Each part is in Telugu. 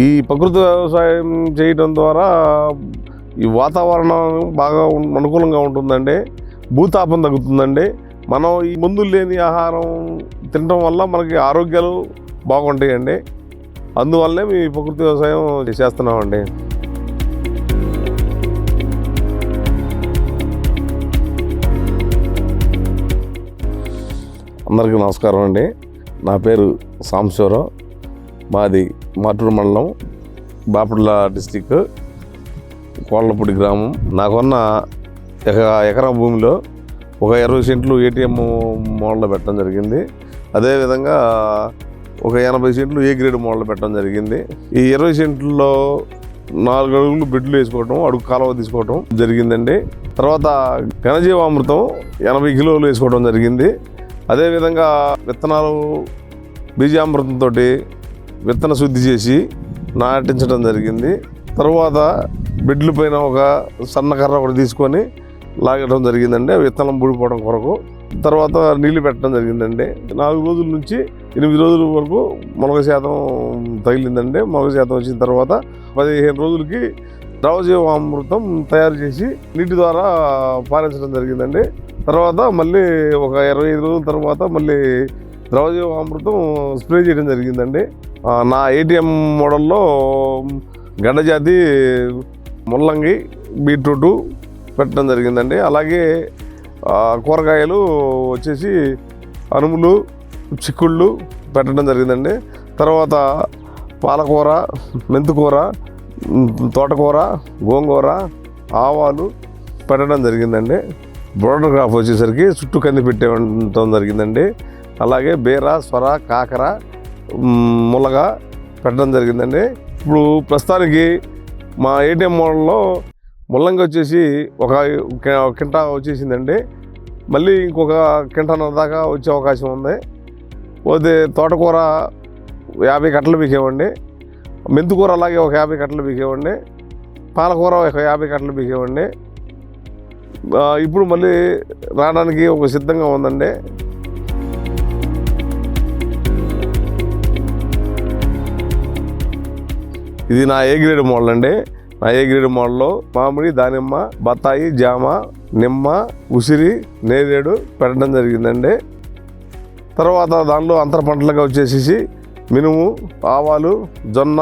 ఈ ప్రకృతి వ్యవసాయం చేయడం ద్వారా ఈ వాతావరణం బాగా అనుకూలంగా ఉంటుందండి. భూతాపం తగ్గుతుందండి. మనం ఈ మందులు లేని ఆహారం తినడం వల్ల మనకి ఆరోగ్యాలు బాగుంటాయండి. అందువల్లనే మేము ఈ ప్రకృతి వ్యవసాయం చేస్తున్నామండి. అందరికీ నమస్కారం అండి. నా పేరు సాంశివరావు. మాది మాటూరు మండలం బాపట్ల డిస్టిక్ కోళ్ళపూడి గ్రామం. నాకున్న ఎక ఎకరా భూమిలో ఒక ఇరవై సెంట్లు ఏటీఎం మోడల్ పెట్టడం జరిగింది. అదేవిధంగా ఒక ఎనభై సెంట్లు ఏ గ్రేడ్ మోడల్ పెట్టడం జరిగింది. ఈ ఇరవై సెంట్లలో నాలుగు అడుగులు బెడ్లు వేసుకోవటం అడుగు కాలువ తీసుకోవటం జరిగిందండి. తర్వాత ఘనజీవామృతం ఎనభై కిలోలు వేసుకోవడం జరిగింది. అదేవిధంగా విత్తనాలు బీజామృతంతో విత్తన శుద్ధి చేసి నాటించడం జరిగింది. తర్వాత బెడ్ల పైన ఒక సన్న కర్ర ఒకటి తీసుకొని లాగడం జరిగిందండి. విత్తనం పూడిపోవడం కొరకు. తర్వాత నీళ్ళు పెట్టడం జరిగిందండి. నాలుగు రోజుల నుంచి ఎనిమిది రోజుల వరకు మొలక శాతం తగిలిందండి. మొలక శాతం వచ్చిన తర్వాత పదిహేను రోజులకి ద్రవజీవామృతం తయారు చేసి నీటి ద్వారా పారించడం జరిగిందండి. తర్వాత మళ్ళీ ఒక ఇరవై ఐదు రోజుల తర్వాత మళ్ళీ ద్రవజీవామృతం స్ప్రే చేయడం జరిగిందండి. నా ఏటీఎం మోడల్లో గడ్డజాతి ముల్లంగి బీట్రూటు పెట్టడం జరిగిందండి. అలాగే కూరగాయలు వచ్చేసి అనుములు చిక్కుళ్ళు పెట్టడం జరిగిందండి. తర్వాత పాలకూర మెంతికూర తోటకూర గోంగూర ఆవాలు పెట్టడం జరిగిందండి. బోర్డర్ క్రాప్ వచ్చేసరికి చుట్టూ కంది పెట్టడం జరిగిందండి. అలాగే బీర స్వర కాకర ములగ పెట్టడం జరిగిందండి. ఇప్పుడు ప్రస్తుతానికి మా ఏటీఎం మోడల్లో ముల్లంగి వచ్చేసి ఒక కి- కింటా వచ్చేసిందండి. మళ్ళీ ఇంకొక కింటన్నర దాకా వచ్చే అవకాశం ఉంది. పోతే తోటకూర యాభై కట్టలు పీకేవండి మెంతికూర అలాగే ఒక యాభై కట్టలు పీకేవండి పాలకూర ఒక యాభై కట్టలు పీకేవండి ఇప్పుడు మళ్ళీ రావడానికి ఒక సిద్ధంగా ఉందండి. ఇది నా ఏ గ్రేడ్ మోడల్ అండి. నా ఏ గ్రేడ్ మోడల్లో మామిడి దానిమ్మ బత్తాయి జామ నిమ్మ ఉసిరి నేరేడు పెట్టడం జరిగిందండి. తర్వాత దానిలో అంతర పంటలుగా వచ్చేసేసి మినుము ఆవాలు జొన్న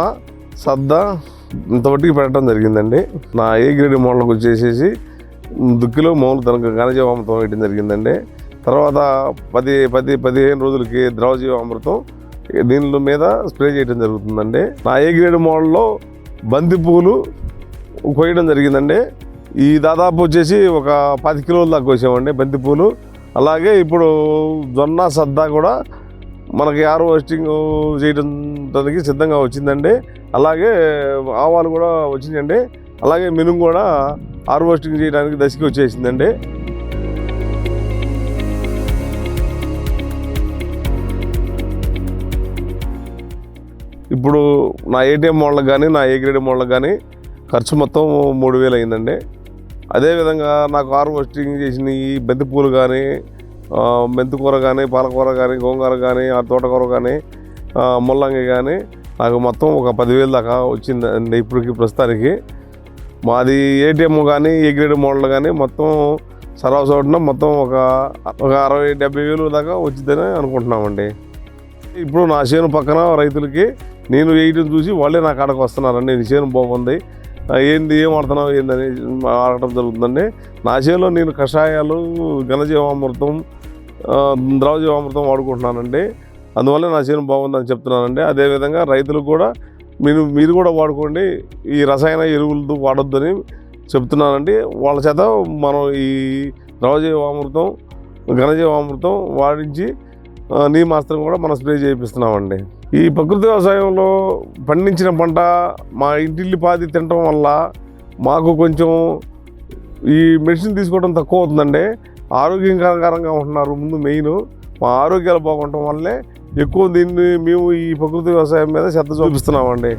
సద్ద ఇంతవరకు పెట్టడం జరిగిందండి. నా ఏ గ్రేడ్ మోడల్కి వచ్చేసేసి దుక్కిలో మౌలు తనకు ఘనజీవామృతం వేయడం జరిగిందండి. తర్వాత పది పది పదిహేను రోజులకి ద్రవజీవామృతం దీనిలో మీద స్ప్రే చేయడం జరుగుతుందండి. నా ఏ గ్రేడ్ మోడల్లో బంతి పువ్వులు కోయడం జరిగిందండి. ఈ దాదాపు వచ్చేసి ఒక పది కిలోల దాకా కోసామండి బంతి పువ్వులు. అలాగే ఇప్పుడు జొన్న సద్దా కూడా మనకి హార్వెస్టింగ్ చేయడానికి సిద్ధంగా వచ్చిందండి. అలాగే ఆవాలు కూడా వచ్చిందండి అలాగే మినుము కూడా హార్వెస్టింగ్ చేయడానికి దశకి వచ్చేసిందండి. ఇప్పుడు నా ఏటీఎం మోడల్ కానీ నా ఏ గ్రేడ్ మోడల్ కానీ ఖర్చు మొత్తం మూడు వేలు అయిందండి. అదేవిధంగా నాకు హార్వెస్టింగ్ చేసిన ఈ బంతిపూలు కానీ ఆ, మెంతికూర కానీ పాలకూర కానీ గోంగూర కానీ ఆ తోటకూర కానీ ముల్లంగి కానీ నాకు మొత్తం ఒక పదివేలు దాకా వచ్చిందండి ఇప్పటికి ప్రస్తుతానికి. మాది ఏటీఎం కానీ ఏ గ్రేడ్ మోడల్ కానీ మొత్తం సర్వసోటన మొత్తం ఒక ఒక అరవై డెబ్బై వేలు దాకా వచ్చిందని అనుకుంటున్నామండి. ఇప్పుడు నా చేను పక్కన రైతులకి నేను వేయడం చూసి వాళ్ళే నా కాడకు వస్తున్నారండి. నీ చేను బాగుంది. ఏంది ఏం వాడుతున్నావు ఏందని ఆడటం జరుగుతుందండి. నా చేనులో నేను కషాయాలు ఘనజీవామృతం ద్రవజీవామృతం వాడుకుంటున్నానండి. అందువల్ల నా చేను బాగుందని చెప్తున్నానండి. అదేవిధంగా రైతులు కూడా మీరు మీరు కూడా వాడుకోండి. ఈ రసాయన ఎరువులతో వాడొద్దని చెప్తున్నానండి. వాళ్ళ చేత మనం ఈ ద్రవజీవామృతం ఘనజీవామృతం వాడించి నీమాస్త్రం కూడా మనం స్ప్రే చేయిస్తున్నామండి ఈ ప్రకృతి వ్యవసాయంలో పండించిన పంట మా ఇంటిల్లి పాది తినటం వల్ల మాకు కొంచెం ఈ మెడిసిన్ తీసుకోవడం తక్కువ అవుతుందండి. ఆరోగ్యకరంగా ఉంటున్నారు ముందు మెయిన్. మా ఆరోగ్యాలు బాగుండటం వల్లే ఎక్కువ దీన్ని మేము ఈ ప్రకృతి వ్యవసాయం మీద శ్రద్ధ చూపిస్తున్నామండి.